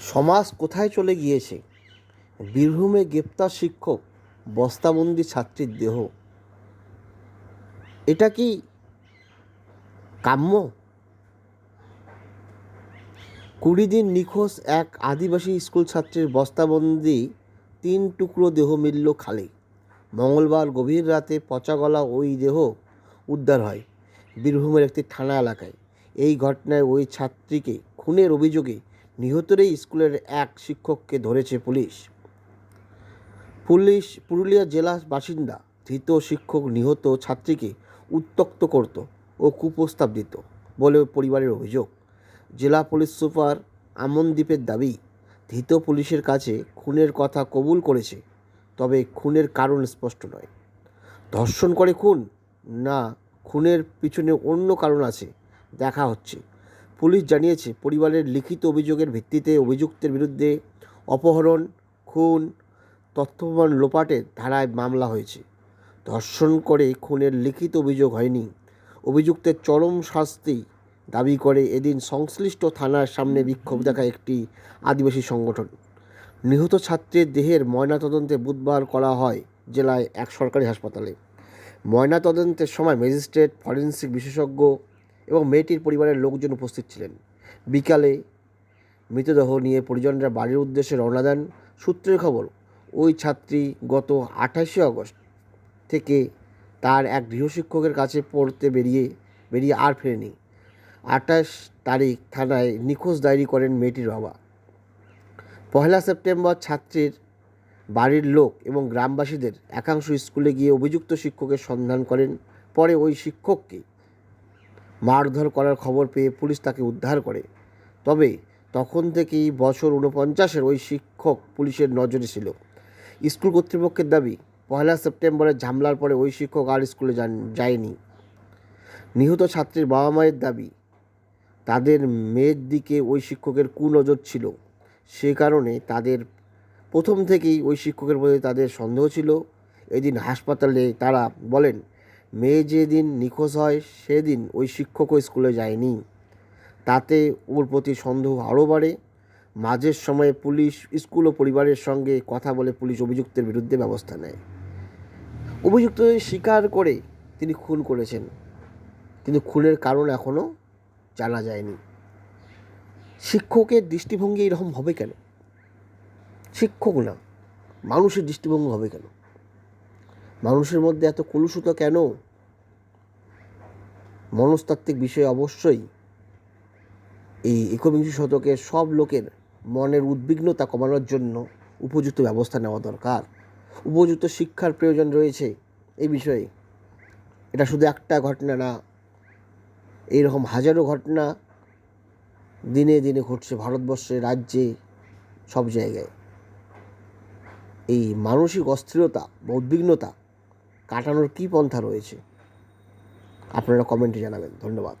সমাজ কোথায় চলে গিয়েছে? বীরভূমে গ্রেপ্তার শিক্ষক, বস্তাবন্দি ছাত্রীর দেহ। এটা কি কাম্য? কুড়ি দিন নিখোঁজ এক আদিবাসী স্কুল ছাত্রীর বস্তাবন্দি, তিন টুকরো দেহ মিলল খালে। মঙ্গলবার গভীর রাতে পচা গলা ওই দেহ উদ্ধার হয় বীরভূমের একটি থানা এলাকায়। এই ঘটনায় ওই ছাত্রীকে খুনের অভিযোগে নিহতরই স্কুলের এক শিক্ষককে ধরেছে পুলিশ। পুলিশ পুরুলিয়া জেলার বাসিন্দা, ধৃত শিক্ষক নিহত ছাত্রীকে উত্তক্ত করত ও কুপ্রস্তাব দিত বলে পরিবারের অভিযোগ। জেলা পুলিশ সুপার আমনদীপের দাবি, ধৃত পুলিশের কাছে খুনের কথা কবুল করেছে, তবে খুনের কারণ স্পষ্ট নয়। ধর্ষণ করে খুন? না, খুনের পিছনে অন্য কারণ আছে, দেখা হচ্ছে। পুলিশ জানিয়েছে, পরিবারের লিখিত অভিযোগের ভিত্তিতে অভিযুক্তের বিরুদ্ধে অপহরণ, খুন, তথ্যপ্রমাণ লোপাটের ধারায় মামলা হয়েছে। ধর্ষণ করে খুনের লিখিত অভিযোগ হয়নি। অভিযুক্তের চরম শাস্তি দাবি করে এদিন সংশ্লিষ্ট থানার সামনে বিক্ষোভ দেখায় একটি আদিবাসী সংগঠন। নিহত ছাত্রের দেহের ময়নাতদন্তে বুধবার করা হয় জেলায় এক সরকারি হাসপাতালে। ময়নাতদন্তের সময় ম্যাজিস্ট্রেট, ফরেন্সিক বিশেষজ্ঞ এবং মেয়েটির পরিবারের লোকজন উপস্থিত ছিলেন। বিকালে মৃতদেহ নিয়ে পরিজনরা বাড়ির উদ্দেশ্যে রওনা দেন। সূত্রের খবর, ওই ছাত্রী গত আঠাশে আগস্ট থেকে তার এক গৃহশিক্ষকের কাছে পড়তে বেরিয়ে বেরিয়ে আর ফেরেনি। আঠাশ তারিখ থানায় নিখোঁজ ডায়েরি করেন মেয়েটির বাবা। পহেলা সেপ্টেম্বর ছাত্রীর বাড়ির লোক এবং গ্রামবাসীদের একাংশ স্কুলে গিয়ে অভিযুক্ত শিক্ষকের সন্ধান করেন। পরে ওই শিক্ষককে মারধর করার খবর পেয়ে পুলিশ তাকে উদ্ধার করে। তবে তখন থেকেই বছর উনপঞ্চাশের ওই শিক্ষক পুলিশের নজরে ছিল। স্কুল কর্তৃপক্ষের দাবি, পয়লা সেপ্টেম্বরের ঝামলার পরে ওই শিক্ষক আর স্কুলে যান, যায়নি। নিহত ছাত্রীর বাবা মায়ের দাবি, তাদের মেয়ের দিকে ওই শিক্ষকের কুনজর ছিল। সে কারণে তাদের প্রথম থেকেই ওই শিক্ষকের প্রতি তাদের সন্দেহ ছিল। এদিন হাসপাতালে তারা বলেন মেয়ে যেদিন নিখোঁজ হয়, সেদিন ওই শিক্ষকও স্কুলে যায়নি। তাতে ওর প্রতি সন্দেহ আরও বাড়ে। মাঝের সময়ে পুলিশ স্কুল ও পরিবারের সঙ্গে কথা বলে পুলিশ অভিযুক্তের বিরুদ্ধে ব্যবস্থা নেয়। অভিযুক্ত স্বীকার করে তিনি খুন করেছেন। কিন্তু খুনের কারণ এখনও জানা যায়নি। শিক্ষকের দৃষ্টিভঙ্গি এরকম হবে কেন? শিক্ষক না, মানুষের দৃষ্টিভঙ্গি হবে কেন? মানুষের মধ্যে এত কলুষতা কেন? মনস্তাত্ত্বিক বিষয়ে অবশ্যই। এই একবিংশ শতকের সব লোকের মনের উদ্বিগ্নতা কমানোর জন্য উপযুক্ত ব্যবস্থা নেওয়া দরকার। উপযুক্ত শিক্ষার প্রয়োজন রয়েছে এই বিষয়ে। এটা শুধু একটা ঘটনা না এইরকম হাজারো ঘটনা দিনে দিনে ঘটছে ভারতবর্ষে, রাজ্যে, সব জায়গায়। এই মানসিক অস্থিরতা বা উদ্বিগ্নতা কাটানোর কী পন্থা রয়েছে? আপনারা কমেন্টে জানাবেন। ধন্যবাদ।